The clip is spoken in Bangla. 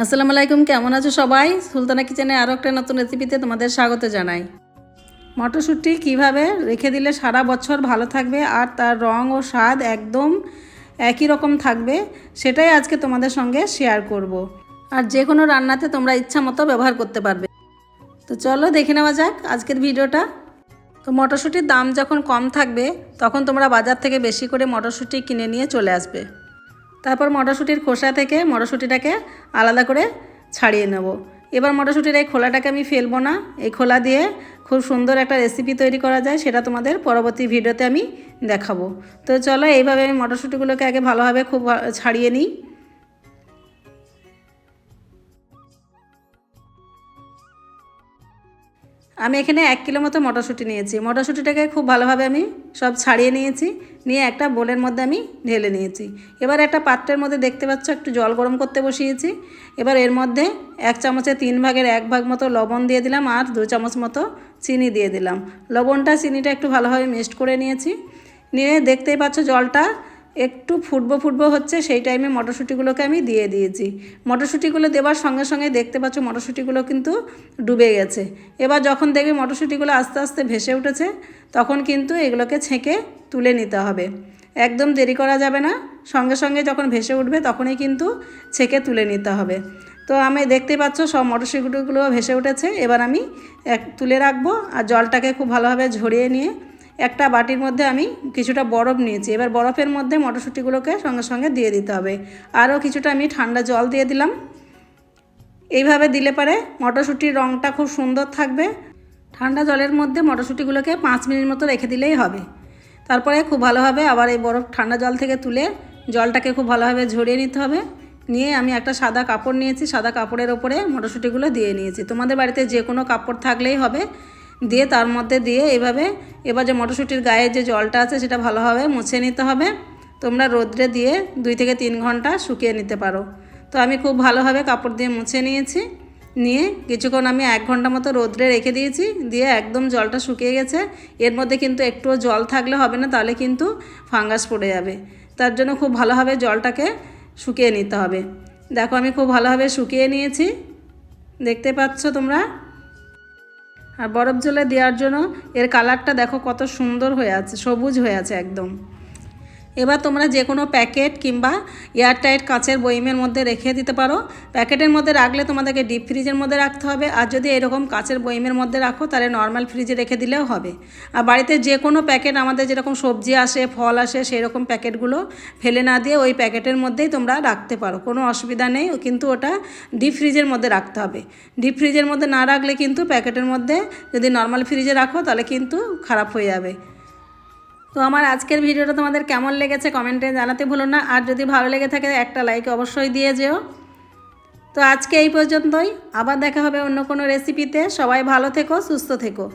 আসসালামু আলাইকুম, কেমন আছো সবাই? সুলতানা কিচেনে আরও একটা নতুন রেসিপিতে তোমাদের স্বাগত জানাই। মটরশুঁটি কীভাবে রেখে দিলে সারা বছর ভালো থাকবে আর তার রং ও স্বাদ একদম একই রকম থাকবে, সেটাই আজকে তোমাদের সঙ্গে শেয়ার করব। আর যে কোনো রান্নাতে তোমরা ইচ্ছা মতো ব্যবহার করতে পারবে। তো চলো দেখে নেওয়া যাক আজকের ভিডিওটা। তো মটরশুঁটির দাম যখন কম থাকবে, তখন তোমরা বাজার থেকে বেশি করে মটরশুঁটি কিনে নিয়ে চলে আসবে। তারপর মটরশুঁটির খোসা থেকে মটরশুঁটিটাকে আলাদা করে ছাড়িয়ে নেব। এবার মটরশুঁটির এই খোলাটাকে আমি ফেলব না। এই খোলা দিয়ে খুব সুন্দর একটা রেসিপি তৈরি করা যায়, সেটা তোমাদের পরবর্তী ভিডিওতে আমি দেখাবো। তো চলো, এইভাবে আমি মটরশুঁটিগুলোকে আগে ভালোভাবে খুব ছাড়িয়ে নিই। আমি এখানে এক কিলো মতো মটরশুঁটি নিয়েছি। মটরশুঁটিটাকে খুব ভালোভাবে আমি সব ছাড়িয়ে নিয়েছি। নিয়ে একটা বোলের মধ্যে আমি ঢেলে নিয়েছি। এবার একটা পাত্রের মধ্যে দেখতে পাচ্ছ, একটু জল গরম করতে বসিয়েছি। এবার এর মধ্যে এক চামচে তিন ভাগের এক ভাগ মতো লবণ দিয়ে দিলাম আর দু চামচ মতো চিনি দিয়ে দিলাম। লবণটা চিনিটা একটু ভালোভাবে মিক্সড করে নিয়েছি। নিয়ে দেখতেই পাচ্ছ জলটা একটু ফুটবো ফুটবো হচ্ছে, সেই টাইমে মটরশুঁটিগুলোকে আমি দিয়ে দিয়েছি। মটরশুঁটিগুলো দেওয়ার সঙ্গে সঙ্গে দেখতে পাচ্ছ মটরশুঁটিগুলো কিন্তু ডুবে গেছে। এবার যখন দেখবে মটরশুঁটিগুলো আস্তে আস্তে ভেসে উঠেছে, তখন কিন্তু এগুলোকে ছেঁকে তুলে নিতে হবে। একদম দেরি করা যাবে না, সঙ্গে সঙ্গে যখন ভেসে উঠবে তখনই কিন্তু ছেঁকে তুলে নিতে হবে। তো আমি দেখতে পাচ্ছ সব মটরশুঁটিগুলো ভেসে উঠেছে, এবার আমি এক, তুলে রাখব আর জলটাকে খুব ভালোভাবে ঝরিয়ে নিয়ে একটা বাটির মধ্যে আমি কিছুটা বরফ নিয়েছি। এবার বরফের মধ্যে মটরশুঁটিগুলোকে সঙ্গে সঙ্গে দিয়ে দিতে হবে। আরও কিছুটা আমি ঠান্ডা জল দিয়ে দিলাম। এইভাবে দিলে পারে মটরশুঁটির রঙটা খুব সুন্দর থাকবে। ঠান্ডা জলের মধ্যে মটরশুঁটিগুলোকে পাঁচ মিনিট মতো রেখে দিলেই হবে। তারপরে খুব ভালোভাবে আবার এই বরফ ঠান্ডা জল থেকে তুলে জলটাকে খুব ভালোভাবে ঝরিয়ে নিতে হবে। নিয়ে আমি একটা সাদা কাপড় নিয়েছি। সাদা কাপড়ের ওপরে মটরশুঁটিগুলো দিয়ে নিয়েছি। তোমাদের বাড়িতে যে কোনো কাপড় থাকলেই হবে। দিয়ে তার মধ্যে দিয়ে এভাবে এবার যে মটরশুঁটির গায়ে যে জলটা আছে সেটা ভালোভাবে মুছে নিতে হবে। তোমরা রোদ্রে দিয়ে দুই থেকে তিন ঘণ্টা শুকিয়ে নিতে পারো। তো আমি খুব ভালোভাবে কাপড় দিয়ে মুছে নিয়েছি। নিয়ে কিছুক্ষণ আমি এক ঘণ্টা মতো রোদ্রে রেখে দিয়েছি। দিয়ে একদম জলটা শুকিয়ে গেছে। এর মধ্যে কিন্তু একটুও জল থাকলে হবে না, তাহলে কিন্তু ফাঙ্গাস পড়ে যাবে। তার জন্য খুব ভালোভাবে জলটাকে শুকিয়ে নিতে হবে। দেখো আমি খুব ভালোভাবে শুকিয়ে নিয়েছি। দেখতে পাচ্ছ তোমরা? আর বরফ জলে দেওয়ার জন্য এর কালারটা দেখো কত সুন্দর হয়ে আছে, সবুজ হয়ে আছে একদম। এবার তোমরা যে কোনো প্যাকেট কিংবা এয়ারটাইট কাঁচের বইমের মধ্যে রেখে দিতে পারো। প্যাকেটের মধ্যে রাখলে তোমাদেরকে ডিপ ফ্রিজের মধ্যে রাখতে হবে। আর যদি এরকম কাঁচের বইমের মধ্যে রাখো, তাহলে নর্মাল ফ্রিজে রেখে দিলেও হবে। আর বাড়িতে যে কোনো প্যাকেট, আমাদের যেরকম সবজি আসে, ফল আসে সেই রকম প্যাকেটগুলো ফেলে না দিয়ে ওই প্যাকেটের মধ্যেই তোমরা রাখতে পারো। কোনো অসুবিধা নেই, কিন্তু ওটা ডিপ ফ্রিজের মধ্যে রাখতে হবে। ডিপ ফ্রিজের মধ্যে না রাখলে কিন্তু প্যাকেটের মধ্যে যদি নর্মাল ফ্রিজে রাখো, তাহলে কিন্তু খারাপ হয়ে যাবে। তো আমার আজকের ভিডিওটা তোমাদের কেমন লেগেছে কমেন্টে জানাতে ভুলো না। আর যদি ভালো লেগে থাকে, একটা লাইক অবশ্যই দিয়ে যেও। তো আজকে এই পর্যন্তই। আবার দেখা হবে অন্য কোনো রেসিপিতে সবাই ভালো থেকো, সুস্থ থেকো।